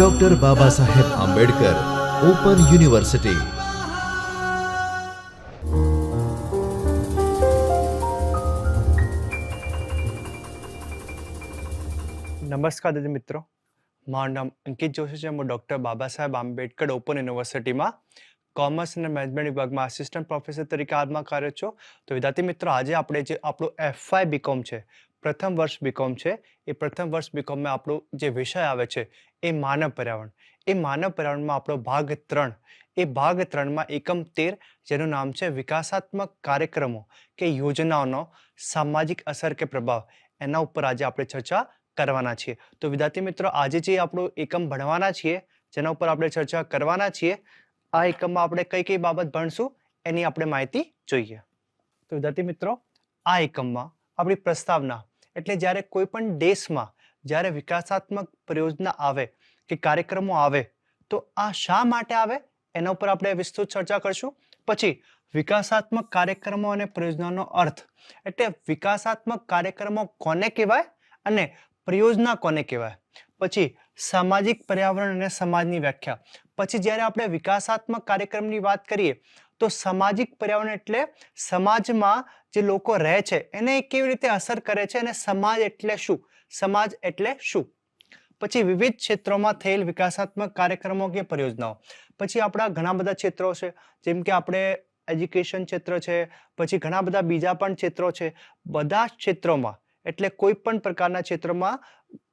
Doctor બાબા Saheb Ambedkar open university નમસ્કાર દાદી મિત્રો. મારું નામ અંકિત જોશી છે. હું ડૉક્ટર બાબા સાહેબ આંબેડકર ઓપન યુનિવર્સિટીમાં કોમર્સ અને મેનેજમેન્ટ વિભાગમાં આસિસ્ટન્ટ પ્રોફેસર તરીકે હાલમાં કાર્ય છું. તો વિદ્યાર્થી મિત્રો, આજે આપણે જે આપણું એફઆઈ બીકોમ છે પ્રથમ વર્ષ બીકોમ છે. એ પ્રથમ વર્ષ બીકોમમાં આપણો જે વિષય આવે છે એ માનવ પર્યાવરણ. એ માનવ પર્યાવરણમાં આપણો ભાગ ત્રણ. એ ભાગ ત્રણમાં એકમ તેર, જેનું નામ છે વિકાસાત્મક કાર્યક્રમો કે યોજનાઓનો સામાજિક અસર કે પ્રભાવ. એના ઉપર આજે આપણે ચર્ચા કરવાના છીએ. તો વિદ્યાર્થી મિત્રો, આજે જે આપણું એકમ ભણવાના છીએ, જેના ઉપર આપણે ચર્ચા કરવાના છીએ, આ એકમમાં આપણે કઈ કઈ બાબત ભણશું એની આપણે માહિતી જોઈએ. તો વિદ્યાર્થી મિત્રો, આ એકમમાં આપણી પ્રસ્તાવના એટલે જ્યારે કોઈ પણ દેશમાં જ્યારે વિકાસાત્મક પરિયોજના આવે કે કાર્યક્રમો આવે, તો આ શા માટે આવે? એના ઉપર આપણે વિસ્તૃત ચર્ચા કરશું. પછી, વિકાસાત્મક કાર્યક્રમો અને પરિયોજનાનો અર્થ. એટલે વિકાસાત્મક કાર્યક્રમો કોને કહેવાય અને પરિયોજના કોને કહેવાય? પછી, સામાજિક પર્યાવરણ અને સમાજની વ્યાખ્યા. પછી જ્યારે આપણે વિકાસાત્મક કાર્યક્રમની વાત કરીએ તો સામાજિક પર્યાવરણ એટલે સમાજમાં જે લોકો રહે છે, એને કેવી રીતે અસર કરે છે અને સમાજ એટલે શું? સમાજ એટલે શું? પછી વિવિધ ક્ષેત્રોમાં થયેલ વિકાસાત્મક કાર્યક્રમો કે પરિયોજનાઓ. પછી આપણા ઘણા બધા ક્ષેત્રો છે, જેમ કે આપણે એજ્યુકેશન ક્ષેત્ર છે, પછી ઘણા બધા બીજા પણ ક્ષેત્રો છે. બધા ક્ષેત્રોમાં, એટલે કોઈ પણ પ્રકારના ક્ષેત્રમાં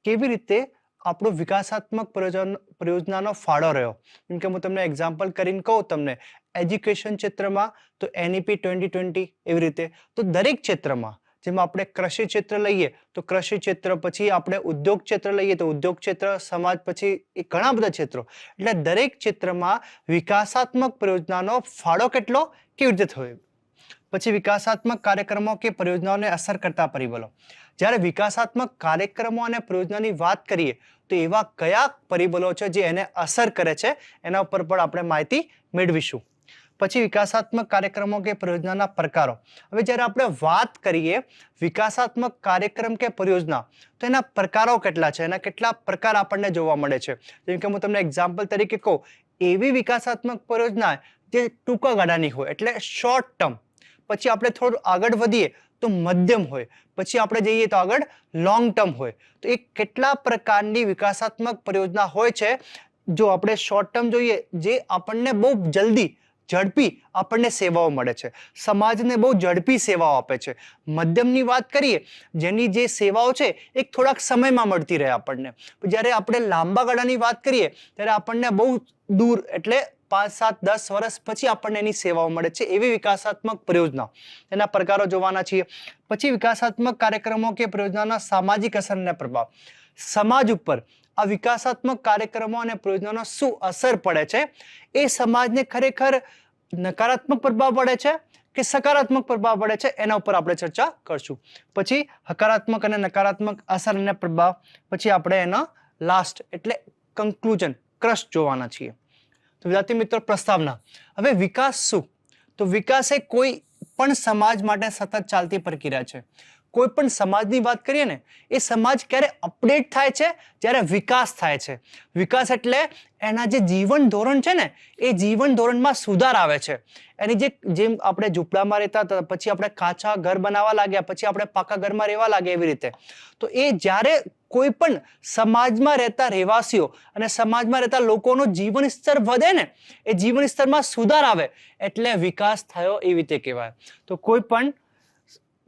કેવી રીતે આપણું વિકાસાત્મક પ્રયોજન, પ્રયોજનાનો ફાળો રહ્યો. જેમ કે હું તમને એક્ઝામ્પલ કરીને કહું તમને એજ્યુકેશન ક્ષેત્રમાં તો એનઈપી ટ્વેન્ટી ટ્વેન્ટી એવી રીતે. તો દરેક ક્ષેત્રમાં, જેમાં આપણે કૃષિ ક્ષેત્ર લઈએ, તો કૃષિ ક્ષેત્ર પછી આપણે ઉદ્યોગ ક્ષેત્ર લઈએ, તો ઉદ્યોગ ક્ષેત્ર, સમાજ પછી એ ઘણા બધા ક્ષેત્રો. એટલે દરેક ક્ષેત્રમાં વિકાસાત્મક પ્રયોજનાનો ફાળો કેટલો, કેવી રીતે થયો? પછી વિકાસાત્મક કાર્યક્રમો કે પરિયોજનાઓને અસર કરતા પરિબળો. જ્યારે વિકાસાત્મક કાર્યક્રમો અને પરિયોજનાની વાત કરીએ, તો એવા કયા પરિબળો છે જે એને અસર કરે છે? એના ઉપર પણ આપણે માહિતી મેળવીશું. પછી વિકાસાત્મક કાર્યક્રમો કે પરિયોજનાના પ્રકારો. હવે જ્યારે આપણે વાત કરીએ વિકાસાત્મક કાર્યક્રમ કે પરિયોજના, તો એના પ્રકારો કેટલા છે? એના કેટલા પ્રકાર આપણને જોવા મળે છે? જેમ કે હું તમને એક્ઝામ્પલ તરીકે કહું, એવી વિકાસાત્મક પરિયોજના જે ટૂંકા ગાળાની હોય, એટલે શોર્ટ ટર્મ પછી આપણે થોડું આગળ વધીએ તો મધ્યમ હોય. પછી આપણે જઈએ તો આગળ લોંગ ટર્મ હોય. તો એ કેટલા પ્રકારની વિકાસાત્મક પરિયોજના હોય છે? જો આપણે શોર્ટ ટર્મ જોઈએ, જે આપણને બહુ જલ્દી ઝડપી આપણને સેવાઓ મળે છે. સમાજને બહુ ઝડપી સેવાઓ આપે છે. મધ્યમની વાત કરીએ, જેની જે સેવાઓ છે એ થોડાક સમયમાં મળતી રહે આપણને. જ્યારે આપણે લાંબા ગાળાની વાત કરીએ, ત્યારે આપણને બહુ દૂર એટલે પાંચ સાત દસ વર્ષ પછી આપણને એની સેવાઓ મળે છે એવી વિકાસાત્મક પ્રયોજના. એના પ્રકારો જોવાના છીએ. પછી વિકાસાત્મક કાર્યક્રમો કે પરિયોજનાના સામાજિક અસરને પ્રભાવ. સમાજ ઉપર આ વિકાસાત્મક કાર્યક્રમો અને પરિયોજનાનો શું અસર પડે છે? એ સમાજને ખરેખર નકારાત્મક પ્રભાવ પડે છે કે સકારાત્મક પ્રભાવ પડે છે? એના ઉપર આપણે ચર્ચા કરશું. પછી હકારાત્મક અને નકારાત્મક અસર અને પ્રભાવ. પછી આપણે એના લાસ્ટ એટલે કન્ક્લુઝન ક્રશ જોવાના છીએ. તો વિદ્યાર્થી મિત્રો, પ્રસ્તાવના. હવે વિકાસ શું? તો વિકાસ એ કોઈ પણ સમાજ માટે સતત ચાલતી પ્રક્રિયા છે. કોઈ પણ સમાજની વાત કરીએ ને, એ સમાજ ક્યારે અપડેટ થાય છે? જ્યારે વિકાસ થાય છે. વિકાસ એટલે એના જે જીવન ધોરણ છે ને, એ જીવન ધોરણમાં સુધાર આવે છે. એની જે, જેમ આપણે ઝૂંપડામાં રહેતા હતા, પછી આપણે કાચા ઘર બનાવવા લાગ્યા, પછી આપણે પાકા ઘરમાં રહેવા લાગ્યા એવી રીતે. તો એ જ્યારે કોઈ પણ સમાજમાં રહેતા રહેવાસીઓ અને સમાજમાં રહેતા લોકોનું જીવન સ્તર વધે ને, એ જીવન સ્તરમાં સુધાર આવે એટલે વિકાસ થયો એવી રીતે કહેવાય. તો કોઈ પણ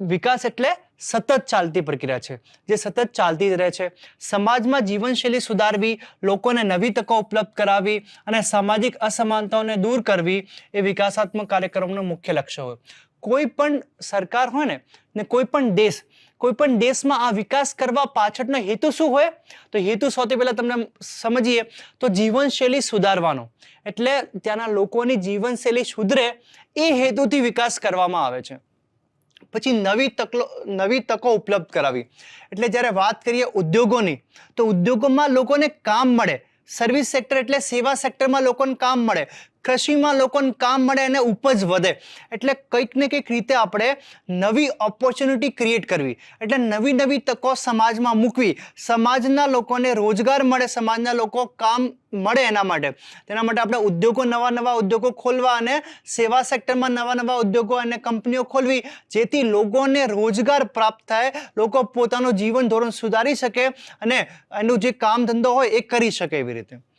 વિકાસ એટલે સતત ચાલતી પ્રક્રિયા છે. જે સતત ચાલતી જ રહે છે. સમાજમાં જીવનશૈલી સુધારવી, લોકોને નવી તકો ઉપલબ્ધ કરાવવી અને સામાજિક અસમાનતાઓને દૂર કરવી એ વિકાસાત્મક કાર્યક્રમનું મુખ્ય લક્ષ્ય હોય. કોઈ પણ સરકાર હોય ને ને કોઈ પણ દેશ, કોઈ પણ દેશમાં આ વિકાસ કરવા પાછળનો હેતુ શું હોય? તો હેતુ સૌથી પહેલાં તમને સમજીએ, તો જીવનશૈલી સુધારવાનો. એટલે ત્યાંના લોકોની જીવનશૈલી સુધરે એ હેતુથી વિકાસ કરવામાં આવે છે. પછી નવી તકલો, નવી તકો ઉપલબ્ધ કરાવી. એટલે જ્યારે વાત કરીએ ઉદ્યોગોની, તો ઉદ્યોગોમાં લોકોને કામ મળે. સર્વિસ સેક્ટર એટલે સેવા સેક્ટરમાં લોકોને કામ મળે. કૃષિમાં લોકોને કામ મળે અને ઉપજ વધે. એટલે કંઈક ને કંઈક રીતે આપણે નવી ઓપોર્ચ્યુનિટી ક્રિએટ કરવી. એટલે નવી નવી તકો સમાજમાં મૂકવી. સમાજના લોકોને રોજગાર મળે, સમાજના લોકો કામ મળે એના માટે. તેના માટે આપણે ઉદ્યોગો, નવા નવા ઉદ્યોગો ખોલવા અને સેવા સેક્ટરમાં નવા નવા ઉદ્યોગો અને કંપનીઓ ખોલવી, જેથી લોકોને રોજગાર પ્રાપ્ત થાય, લોકો પોતાનું જીવન ધોરણ સુધારી શકે અને એનું જે કામ ધંધો હોય એ કરી શકે એવી રીતે.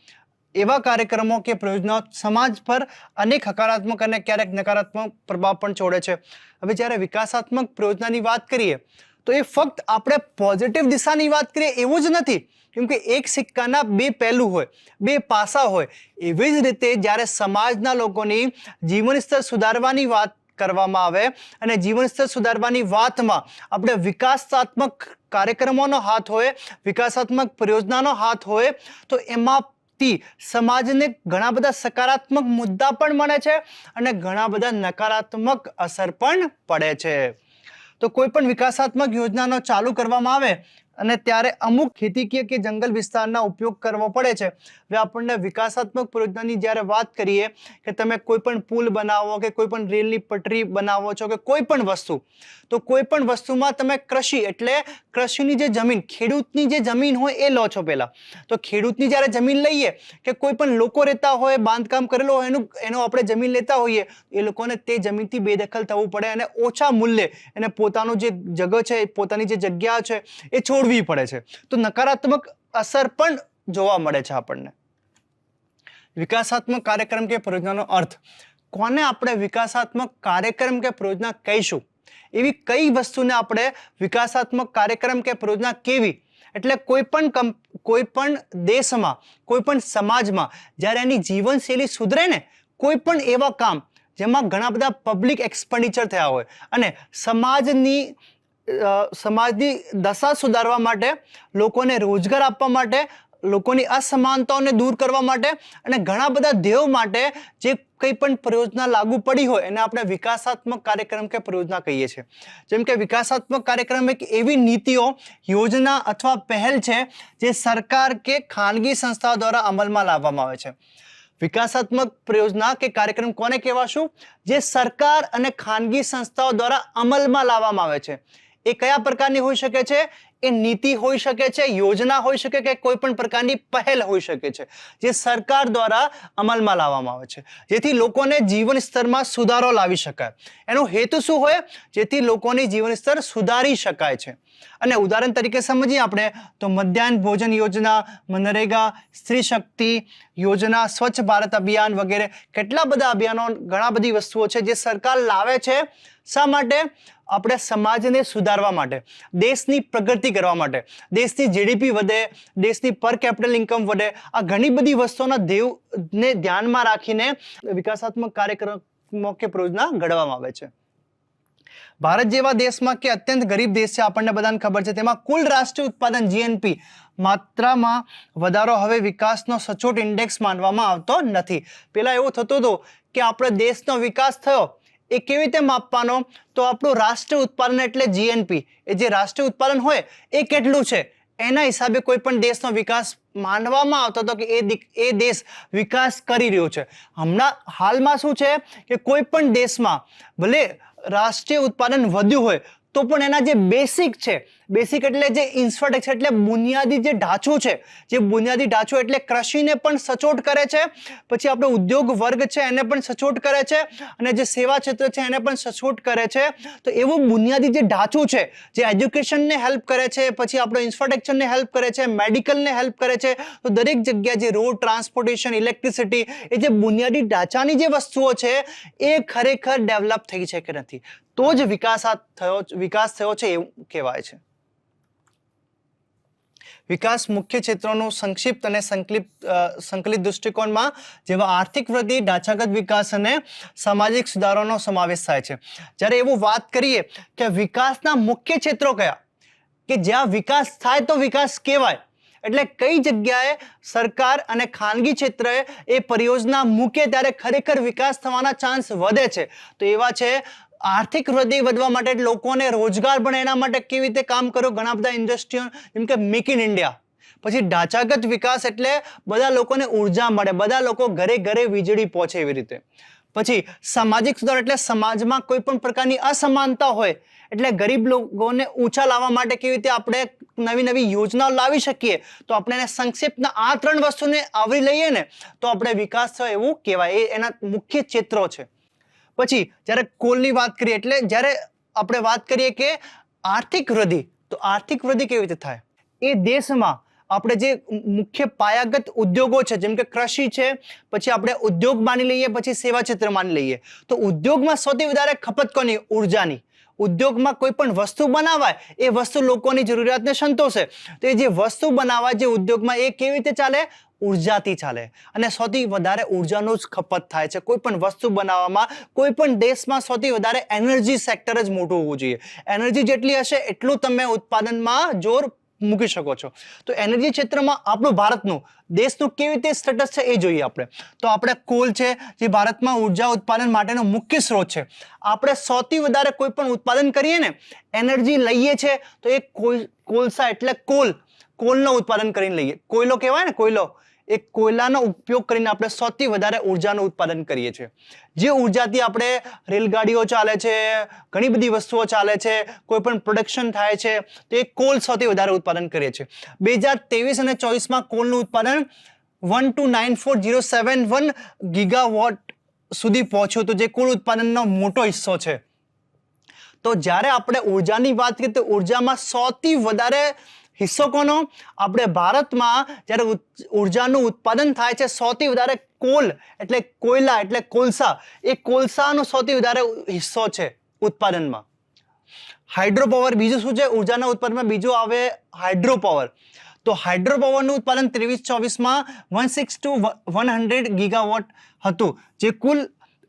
એવા કાર્યક્રમો કે પ્રયોજનો સમાજ પર અનેક હકારાત્મક અને ક્યારેક નકારાત્મક પ્રભાવ પણ છોડે છે. હવે જ્યારે વિકાસાત્મક પ્રયોજનાની વાત કરીએ, તો એ ફક્ત આપણે પોઝિટિવ દિશાની વાત કરીએ એવું જ નથી. કેમ કે એક સિક્કાના બે પહેલું હોય, બે પાસા હોય, એવી જ રીતે જ્યારે સમાજના લોકોની જીવન સ્તર સુધારવાની વાત કરવામાં આવે અને જીવન સ્તર સુધારવાની વાતમાં આપણે વિકાસાત્મક કાર્યક્રમોનો હાથ હોય, વિકાસાત્મક પરિયોજનાનો હાથ હોય, તો એમાંથી સમાજને ઘણા બધા સકારાત્મક મુદ્દા પણ મળે છે અને ઘણા બધા નકારાત્મક અસર પણ પડે છે. તો કોઈ પણ વિકાસાત્મક યોજનાનો ચાલુ કરવામાં આવે અને ત્યારે અમુક ખેતીકીય કે જંગલ વિસ્તારના ઉપયોગ કરવો પડે છે. હવે આપણને વિકાસાત્મક પરિયોજનાની જ્યારે વાત કરીએ કે તમે કોઈ પણ પુલ બનાવો કે કોઈ પણ રેલની પટરી બનાવો છો કે કોઈ પણ વસ્તુ તો કોઈ પણ વસ્તુમાં તમે કૃષિ, એટલે કૃષિની જે જમીન, ખેડૂતની જે જમીન હોય એ લો છો પહેલાં. તો ખેડૂતની જ્યારે જમીન લઈએ કે કોઈ પણ લોકો રહેતા હોય, બાંધકામ કરેલો હોય, એનું, એનો આપણે જમીન લેતા હોઈએ, એ લોકોને તે જમીનથી બેદખલ થવું પડે અને ઓછા મૂલ્યે એને પોતાનું જે જગહ છે, પોતાની જે જગ્યા છે, એ છોડવી પડે છે. તો નકારાત્મક અસર પણ જોવા મળે છે આપણને. વિકાસાત્મક કાર્યક્રમ કે પરિયોજનાનો અર્થ? કોને આપણે વિકાસાત્મક કાર્યક્રમ કે પરિયોજના કહીશું? એવી કઈ વસ્તુને આપણે વિકાસાત્મક કાર્યક્રમ કે પ્રયોજના કેવી? એટલે કોઈ પણ કોઈ પણ દેશમાં કોઈ પણ સમાજમાં જ્યારે એની જીવનશૈલી સુધરે ને કોઈ પણ એવા કામ જેમાં ઘણા બધા પબ્લિક એક્સપેન્ડિચર થયા હોય અને સમાજની સમાજની દશા સુધારવા માટે લોકોને રોજગાર આપવા માટે લોકોની અસમાનતાઓને દૂર કરવા માટે અને ઘણા બધા ધ્યેયો માટે જે કંઈ પણ પ્રયોજના લાગુ પડી હોય, એને આપણે વિકાસાત્મક કાર્યક્રમ કે પ્રયોજના કહીએ છીએ. જેમ કે વિકાસાત્મક કાર્યક્રમ એક એવી નીતિઓ, યોજના અથવા પહેલ છે, જે સરકાર કે ખાનગી સંસ્થાઓ દ્વારા અમલમાં લાવવામાં આવે છે. વિકાસાત્મક પ્રયોજના કે કાર્યક્રમ કોને કહેવાશું? જે સરકાર અને ખાનગી સંસ્થાઓ દ્વારા અમલમાં લાવવામાં આવે છે. એ કયા પ્રકારની હોઈ શકે છે? એ નીતિ હોઈ શકે છે, યોજના હોઈ શકે કે કોઈ પણ પ્રકારની પહેલ હોઈ શકે છે, જે સરકાર દ્વારા અમલમાં લાવવામાં આવે છે. જેથી લોકોને જીવન સ્તરમાં સુધારો લાવી શકાય. એનો હેતુ શું હોય? જેથી લોકોની જીવન સ્તર સુધારી શકાય છે. અને ઉદાહરણ તરીકે સમજીએ આપણે, તો મધ્યાહન ભોજન યોજના, મનરેગા, સ્ત્રી શક્તિ યોજના, સ્વચ્છ ભારત અભિયાન વગેરે, કેટલા બધા અભિયાનો, ઘણા બધી વસ્તુઓ છે જે સરકાર લાવે છે. શા માટે? આપણે સમાજને સુધારવા માટે, દેશની પ્રગતિ કરવા માટે. દેશની જીડીપી વધે, દેશની પર કેપિટલ ઇન્કમ વધે. આ ઘણી બધી વસ્તુઓના દેવને ધ્યાનમાં રાખીને વિકાસાત્મક કાર્યક્રમો કે યોજના ઘડવામાં આવે છે. ભારત જેવા દેશમાં કે અત્યંત ગરીબ દેશ છે, આપણને બધાને ખબર છે, તેમાં કુલ રાષ્ટ્રીય ઉત્પાદન જીએનપી માત્રામાં વધારો હવે વિકાસનો સચોટ ઇન્ડેક્સ માનવામાં આવતો નથી. પહેલાં એવું થતું હતું કે આપણો દેશનો વિકાસ થયો, એ કેવી રીતે માપવાનો? તો આપણું રાષ્ટ્રીય ઉત્પાદન એટલે જીએનપી એ જે રાષ્ટ્રીય ઉત્પાદન હોય, એ કેટલું છે? એના હિસાબે કોઈ પણ દેશનો વિકાસ માનવામાં આવતો હતો કે એ એ દેશ વિકાસ કરી રહ્યો છે. હમણાં હાલમાં શું છે કે કોઈ પણ દેશમાં ભલે રાષ્ટ્રીય ઉત્પાદન વધ્યું હોય તો પણ એના જે બેસિક છે બેસિક એટલે જે ઇન્ફ્રાસ્ટ્રક્ચર એટલે બુનિયાદી જે ઢાંચો છે, જે બુનિયાદી ઢાંચો એટલે કૃષિને પણ સચોટ કરે છે, પછી આપણો ઉદ્યોગ વર્ગ છે, એને પણ સચોટ કરે છે, અને જે સેવા ક્ષેત્ર છે, એને પણ સચોટ કરે છે. તો એવું બુનિયાદી જે ઢાંચું છે, જે એજ્યુકેશનને હેલ્પ કરે છે, પછી આપણો ઇન્ફ્રાસ્ટ્રક્ચરને હેલ્પ કરે છે મેડિકલને હેલ્પ કરે છે, તો દરેક જગ્યાએ જે રોડ ટ્રાન્સપોર્ટેશન ઇલેક્ટ્રિસિટી એ જે બુનિયાદી ઢાંચાની જે વસ્તુઓ છે, એ ખરેખર ડેવલપ થઈ છે કે નથી. તો જ વિકાસ થયો વિકાસ થયો છે એવું કહેવાય છે. વિકાસ મુખ્ય ક્ષેત્રોનું સંક્ષિપ્ત અને સંકલિત સંકલિત દૃષ્ટિકોણમાં જેવા આર્થિક વૃદ્ધિ ઢાંચાગત વિકાસ અને સામાજિક સુધારોનો સમાવેશ થાય છે. જ્યારે એવું વાત કરીએ કે વિકાસના મુખ્ય ક્ષેત્રો કયા? કે જ્યાં વિકાસ થાય તો વિકાસ કહેવાય. એટલે કઈ જગ્યાએ સરકાર અને ખાનગી ક્ષેત્રએ એ પરિયોજના મૂકે ત્યારે ખરેખર વિકાસ થવાના ચાન્સ વધે છે. તો એવા છે આર્થિક વૃદ્ધિ વધવા માટે લોકોને રોજગાર પણ એના માટે કેવી રીતે કામ કર્યું? ઘણા બધા ઇન્ડસ્ટ્રીઓ જેમ કે મેક ઇન ઇન્ડિયા પછી ઢાંચાગત વિકાસ એટલે બધા લોકોને ઊર્જા મળે, બધા લોકો ઘરે ઘરે વીજળી પહોંચે એવી રીતે. પછી સામાજિક સુધાર એટલે સમાજમાં કોઈ પણ પ્રકારની અસમાનતા હોય એટલે ગરીબ લોકોને ઊંચા લાવવા માટે કેવી રીતે આપણે નવી નવી યોજનાઓ લાવી શકીએ? તો આપણે એને સંક્ષિપ્તના આ ત્રણ વસ્તુને આવરી લઈએ ને, તો આપણે વિકાસ થયો એવું કહેવાય. એ એના મુખ્ય ક્ષેત્રો છે. પછી જ્યારે કોલની વાત કરીએ, એટલે જ્યારે આપણે વાત કરીએ કે આર્થિક વૃદ્ધિ, તો આર્થિક વૃદ્ધિ કેવી રીતે થાય? એ દેશમાં આપણે જે મુખ્ય પાયાગત ઉદ્યોગો છે, જેમ કે કૃષિ છે, પછી આપણે ઉદ્યોગ માની લઈએ, પછી સેવા ક્ષેત્ર માની લઈએ. તો ઉદ્યોગમાં સૌથી વધારે ખપત કોની? ઉર્જાની. ઉદ્યોગમાં કોઈ પણ વસ્તુ બનાવાય, એ વસ્તુ લોકોની જરૂરિયાતને સંતોષે. તો એ જે વસ્તુ બનાવાય, જે ઉદ્યોગમાં એ કેવી રીતે ચાલે? ઉર્જાથી ચાલે. અને સૌથી વધારે ઉર્જાનો જ ખપત થાય છે. કોઈ પણ વસ્તુ બનાવવામાં કોઈ પણ દેશમાં સૌથી વધારે એનર્જી સેક્ટર જ મોટું હોવું જોઈએ. એનર્જી જેટલી હશે, એટલું તમે ઉત્પાદનમાં જોર મૂકી શકો છો. તો એનર્જી ક્ષેત્રમાં આપણું ભારતનું, દેશનું કેવી રીતે સ્ટેટસ છે એ જોઈએ આપણે. તો આપણે કોલ છે, જે ભારતમાં ઊર્જા ઉત્પાદન માટેનો મુખ્ય સ્ત્રોત છે. આપણે સૌથી વધારે કોઈ પણ ઉત્પાદન કરીએ ને, એનર્જી લઈએ છે, તો એ કોલ કોલસા એટલે કોલ કોલનું ઉત્પાદન કરીને લઈએ. કોયલો કહેવાય ને, કોયલો? એ કોયલાનો ઉપયોગ કરીને આપણે સૌથી વધારે ઉર્જાનું ઉત્પાદન કરીએ છીએ. જે ઉર્જાથી આપણે રેલગાડીઓ ચાલે છે, ઘણી બધી વસ્તુઓ ચાલે છે, કોઈ પણ પ્રોડક્શન થાય છે, તો એ કોલ સૌથી વધારે ઉત્પાદન કરીએ છીએ. બે હજાર ત્રેવીસ અને ચોવીસમાં કોલનું ઉત્પાદન one two nine four zero seven one gigawatt સુધી પહોંચ્યું હતું, જે કુલ ઉત્પાદનનો મોટો હિસ્સો છે. તો જ્યારે આપણે ઉર્જાની વાત કરીએ તો ઉર્જામાં સૌથી વધારે હિસ્સો કોનો? આપણે ભારતમાં જ્યારે ઉર્જાનું ઉત્પાદન થાય છે, સૌથી વધારે કોલ એટલે કોયલા એટલે કોલસા. એ કોલસાનો સૌથી વધારે હિસ્સો છે ઉત્પાદનમાં. હાઇડ્રો પાવર બીજું શું છે? ઉર્જાના ઉત્પાદનમાં બીજું આવે હાઇડ્રો પાવર તો હાઇડ્રો પાવરનું ઉત્પાદન ત્રેવીસ ચોવીસમાં one six two one hundred gigawatt હતું. જે કુલ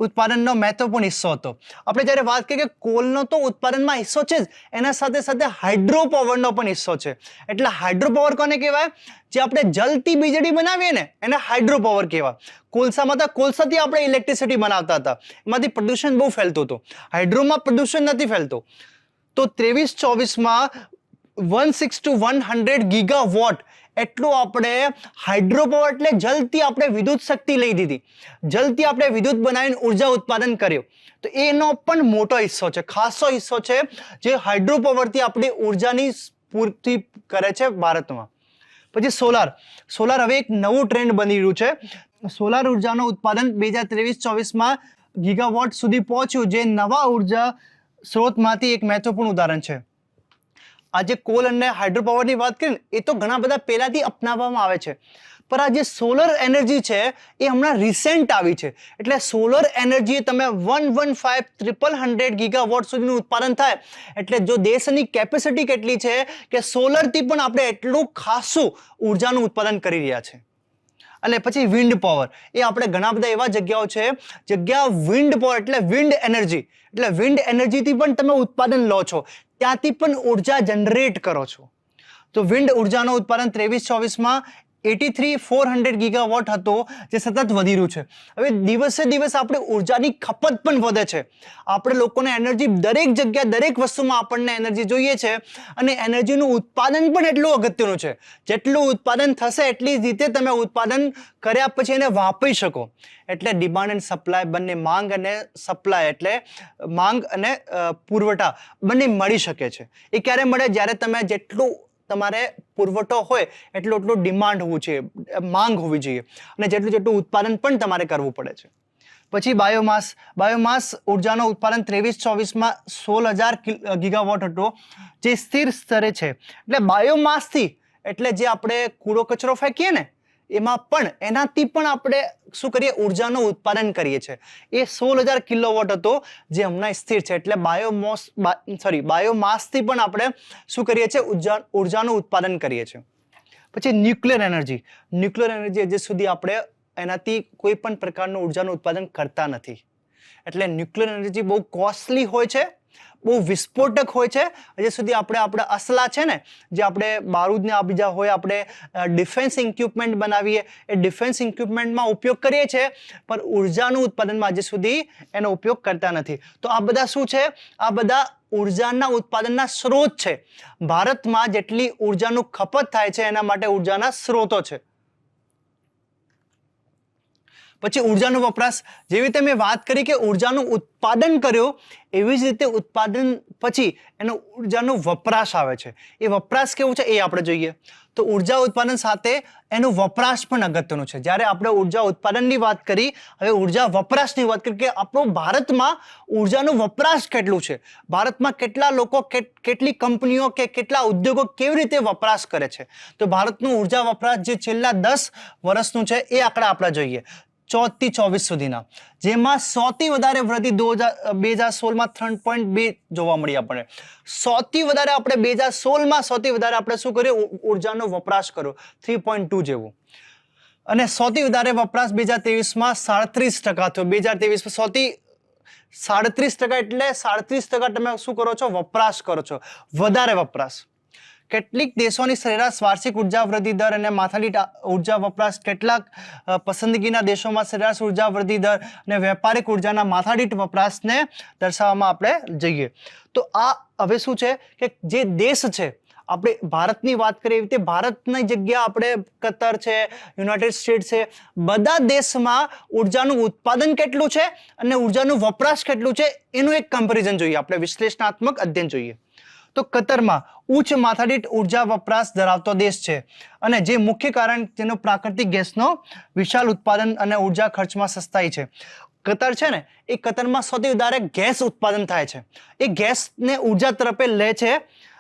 ઉત્પાદનનો મહત્વપૂર્ણ હિસ્સો હતો. આપણે જ્યારે વાત કરીએ કે કોલનો તો ઉત્પાદનમાં હિસ્સો છે જ, એના સાથે સાથે હાઇડ્રો પાવરનો પણ હિસ્સો છે. એટલે હાઇડ્રો પાવર કોને કહેવાય? જે આપણે જલથી વીજળી બનાવીએ ને, એને હાઇડ્રો પાવર કહેવાય. કોલસામાં તો કોલસાથી આપણે ઇલેક્ટ્રિસિટી બનાવતા હતા. એમાંથી પ્રદૂષણ બહુ ફેલતું હતું. હાઇડ્રોમાં પ્રદૂષણ નથી ફેલતું. તો ત્રેવીસ ચોવીસમાં one six two one hundred gigawatt એટલું આપણે હાઇડ્રોપાવર એટલે જલથી આપણે વિદ્યુત શક્તિ લઈ દીધી. જલથી આપણે વિદ્યુત બનાવીને ઊર્જા ઉત્પાદન કર્યું. તો એનો પણ મોટો હિસ્સો છે, ખાસો હિસ્સો છે, જે હાઇડ્રોપાવરથી આપણી ઉર્જાની પૂર્તિ કરે છે ભારતમાં. પછી સોલાર. સોલાર હવે એક નવું ટ્રેન્ડ બની રહ્યું છે. સોલાર ઉર્જાનું ઉત્પાદન બે હજાર ત્રેવીસ ચોવીસમાં ગીગાવોટ સુધી પહોંચ્યું, જે નવા ઊર્જા સ્ત્રોતમાંથી એક મહત્વપૂર્ણ ઉદાહરણ છે. આજે કોલ અને હાઇડ્રો પાવરની વાત કરીએ એ તો ઘણા બધા પહેલાથી અપનાવવામાં આવે છે. પણ આ જે સોલર એનર્જી છે, એ હમણાં રિસેન્ટ આવી છે. એટલે સોલર એનર્જી તમે one one five triple hundred gigawatt સુધીનું ઉત્પાદન થાય, એટલે જો દેશની કેપેસિટી કેટલી છે કે સોલરથી પણ આપણે એટલું ખાસું ઉર્જાનું ઉત્પાદન કરી રહ્યા છે. અને પછી વિન્ડ પાવર એ આપણે ઘણા બધા એવા જગ્યાઓ છે, જગ્યા વિન્ડ પાવર એટલે વિન્ડ એનર્જી એટલે વિન્ડ એનર્જીથી પણ તમે ઉત્પાદન લો છો. ત્યાંથી પણ ઊર્જા જનરેટ કરો છો. તો વિન્ડ ઉર્જાનું ઉત્પાદન ત્રેવીસ ચોવીસમાં eighty three, four hundred gigawatt હતો, જે સતત વધી રહ્યું છે. હવે દિવસે દિવસ આપણે ઉર્જાની ખપત પણ વધે છે. આપણે લોકોને એનર્જી દરેક જગ્યા દરેક વસ્તુમાં આપણને એનર્જી જોઈએ છે અને એનર્જીનું ઉત્પાદન પણ એટલું અગત્યનું છે. જેટલું ઉત્પાદન થશે, એટલી રીતે તમે ઉત્પાદન કર્યા પછી એને વાપરી શકો. એટલે ડિમાન્ડ એન્ડ સપ્લાય બંને માંગ અને સપ્લાય એટલે માંગ અને પુરવઠા બંને મળી શકે છે. એ ક્યારે મળે? જ્યારે તમે જેટલું તમારે પુરવઠો હોય એટલું એટલું ડિમાન્ડ હોવું જોઈએ, માંગ હોવી જોઈએ. અને જેટલું જેટલું ઉત્પાદન પણ તમારે કરવું પડે છે. પછી બાયોમાસ બાયોમાસ ઉર્જાનો ઉત્પાદન ત્રેવીસ, ચોવીસમાં સોળ હજાર ગીગાવોટ હતો, જે સ્થિર સ્તરે છે. એટલે બાયોમાસથી એટલે જે આપણે કૂડો કચરો ફેંકીએ ને એમાં પણ એનાથી પણ આપણે શું કરીએ? ઉર્જાનું ઉત્પાદન કરીએ છીએ. એ સોળ હજાર કિલોવોટ હતો, જે હમણાં સ્થિર છે. એટલે બાયોમોસ સોરી બાયોમાસથી પણ આપણે શું કરીએ છીએ? ઊર્જા, ઉર્જાનું ઉત્પાદન કરીએ છીએ. પછી ન્યુક્લિયર એનર્જી ન્યુક્લિયર એનર્જી હજી સુધી આપણે એનાથી કોઈ પણ પ્રકારનું ઉર્જાનું ઉત્પાદન કરતા નથી. એટલે ન્યુક્લિયર એનર્જી બહુ કોસ્ટલી હોય છે બહુ વિસ્ફોટક હોય છે. હજી સુધી આપણે આપણે અસલા છે ને, જે આપણે બારૂદને આ બીજા હોય, આપણે ડિફેન્સ ઇક્વિપમેન્ટ બનાવીએ, એ ડિફેન્સ ઇક્વિપમેન્ટમાં ઉપયોગ કરીએ છીએ, પણ ઉર્જાનું ઉત્પાદનમાં હજી સુધી એનો ઉપયોગ કરતા નથી. તો આ બધા શું છે? આ બધા ઉર્જાના ઉત્પાદનના સ્ત્રોત છે. ભારતમાં જેટલી ઉર્જાનું ખપત થાય છે, એના માટે ઉર્જાના સ્ત્રોતો છે. પછી ઉર્જાનો વપરાશ. જેવી રીતે મેં વાત કરી કે ઉર્જાનું ઉત્પાદન કર્યું, એવી જ રીતે ઉત્પાદન પછી એનો ઉર્જાનો વપરાશ આવે છે. એ વપરાશ કેવું છે એ આપણે જોઈએ. તો ઊર્જા ઉત્પાદન સાથે એનો વપરાશ પણ અગત્યનું છે. જ્યારે આપણે ઊર્જા ઉત્પાદનની વાત કરી, હવે ઊર્જા વપરાશની વાત કરી કે આપણો ભારતમાં ઉર્જાનો વપરાશ કેટલું છે? ભારતમાં કેટલા લોકો કેટ- કેટલી કંપનીઓ કે કેટલા ઉદ્યોગો કેવી રીતે વપરાશ કરે છે? તો ભારતનું ઊર્જા વપરાશ જે છેલ્લા દસ વર્ષનું છે એ આંકડા આપણે જોઈએ. ચૌદથી ચોવીસ સુધીના. જેમાં સૌથી વધારે વૃદ્ધિ દો હજાર બે હજાર સોળમાં ત્રણ પોઈન્ટ બે જોવા મળી આપણને. સૌથી વધારે આપણે બે હજાર સોળમાં સૌથી વધારે આપણે શું કર્યું? ઉર્જાનો વપરાશ કર્યો. થ્રી પોઈન્ટ ટુ જેવું. અને સૌથી વધારે વપરાશ બે હજાર ત્રેવીસમાં સાડત્રીસ ટકા થયો. બે હજાર ત્રેવીસમાં સૌથી સાડત્રીસ ટકા એટલે સાડત્રીસ ટકા તમે શું કરો છો? વપરાશ કરો છો. વધારે વપરાશ. કેટલીક દેશોની સરેરાશ વાર્ષિક ઊર્જા વૃદ્ધિ દર અને માથાદીઠ ઊર્જા વપરાશ કેટલાક પસંદગીના દેશોમાં સરેરાશ ઊર્જા વૃદ્ધિ દર અને વેપારિક ઉર્જાના માથાદીઠ વપરાશને દર્શાવવામાં આપણે જઈએ. તો આ હવે શું છે કે જે દેશ છે, આપણે ભારતની વાત કરીએ એવી રીતે ભારતની જગ્યા આપણે કતર છે, યુનાઇટેડ સ્ટેટ છે, બધા દેશમાં ઉર્જાનું ઉત્પાદન કેટલું છે અને ઉર્જાનું વપરાશ કેટલું છે એનું એક કમ્પેરિઝન જોઈએ. આપણે વિશ્લેષણાત્મક અધ્યયન જોઈએ. તો કતરમાં ઉચ્ચ માથાદીઠ ઊર્જા વપરાશ ધરાવતો દેશ છે. અને જે મુખ્ય કારણ તેનો પ્રાકૃતિક ગેસનો વિશાળ ઉત્પાદન અને ઊર્જા ખર્ચમાં સસ્તાઈ છે. કતર છે ને, એ કતરમાં સૌથી વધારે ગેસ ઉત્પાદન થાય છે. એ ગેસને ઊર્જા તરફે લે છે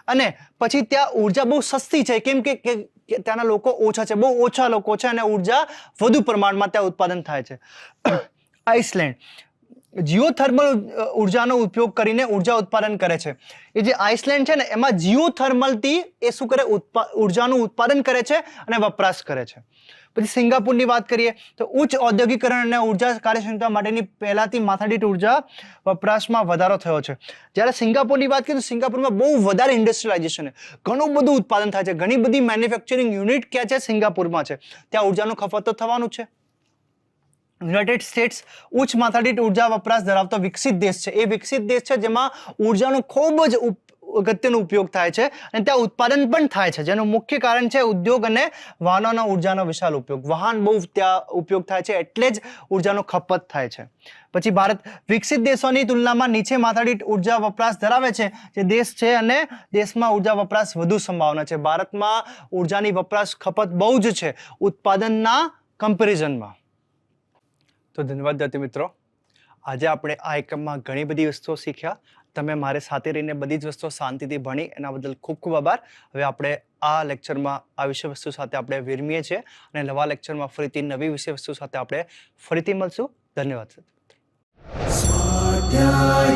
અને પછી ત્યાં ઊર્જા બહુ સસ્તી છે. કેમ કે ત્યાંના લોકો ઓછા છે, બહુ ઓછા લોકો છે અને ઊર્જા વધુ પ્રમાણમાં ત્યાં ઉત્પાદન થાય છે. આઇસલેન્ડ જીઓથર્મલ ઉર્જાનો ઉપયોગ કરીને ઊર્જા ઉત્પાદન કરે છે. એ જે આઇસલેન્ડ છે ને, એમાં જીઓથર્મલથી એ શું કરે? ઉર્જાનું ઉત્પાદન કરે છે અને વપરાશ કરે છે. પછી સિંગાપુરની વાત કરીએ, તો ઉચ્ચ ઔદ્યોગિકરણ અને ઊર્જા કાર્યક્ષમતા માટેની પહેલાંથી માથાદીઠ ઊર્જા વપરાશમાં વધારો થયો છે. જ્યારે સિંગાપુરની વાત કરીએ, તો સિંગાપુરમાં બહુ વધારે ઇન્ડસ્ટ્રીલાઇઝેશન છે. ઘણું બધું ઉત્પાદન થાય છે. ઘણી બધી મેન્યુફેક્ચરિંગ યુનિટ ક્યાં છે? સિંગાપુરમાં છે. ત્યાં ઉર્જાનો ખપત તો થવાનું છે. યુનાઇટેડ સ્ટેટ્સ ઉચ્ચ માથાદીઠ ઊર્જા વપરાશ ધરાવતો વિકસિત દેશ છે. એ વિકસિત દેશ છે જેમાં ઉર્જાનો ખૂબ જ અગત્યનો ઉપયોગ થાય છે અને ત્યાં ઉત્પાદન પણ થાય છે. જેનું મુખ્ય કારણ છે ઉદ્યોગ અને વાહનોના ઉર્જાનો વિશાળ ઉપયોગ. વાહન બહુ ત્યાં ઉપયોગ થાય છે એટલે જ ઉર્જાનો ખપત થાય છે. પછી ભારત વિકસિત દેશોની તુલનામાં નીચે માથાદીઠ ઊર્જા વપરાશ ધરાવે છે જે દેશ છે અને દેશમાં ઊર્જા વપરાશ વધુ સંભાવના છે. ભારતમાં ઉર્જાની વપરાશ ખપત બહુ જ છે ઉત્પાદનના કમ્પેરિઝનમાં તો ધન્યવાદ દત્ત મિત્રો. આજે આપણે આ એકમમાં ઘણી બધી વસ્તુઓ શીખ્યા. તમે મારે સાથે રહીને બધી જ વસ્તુઓ શાંતિથી ભણી એના બદલ ખૂબ ખૂબ આભાર. હવે આપણે આ લેક્ચરમાં આ વિષય વસ્તુ સાથે આપણે વિરમીએ છીએ અને નવા લેક્ચરમાં ફરીથી નવી વિષય વસ્તુ સાથે આપણે ફરીથી મળશું. ધન્યવાદ સ્વાધ્યાય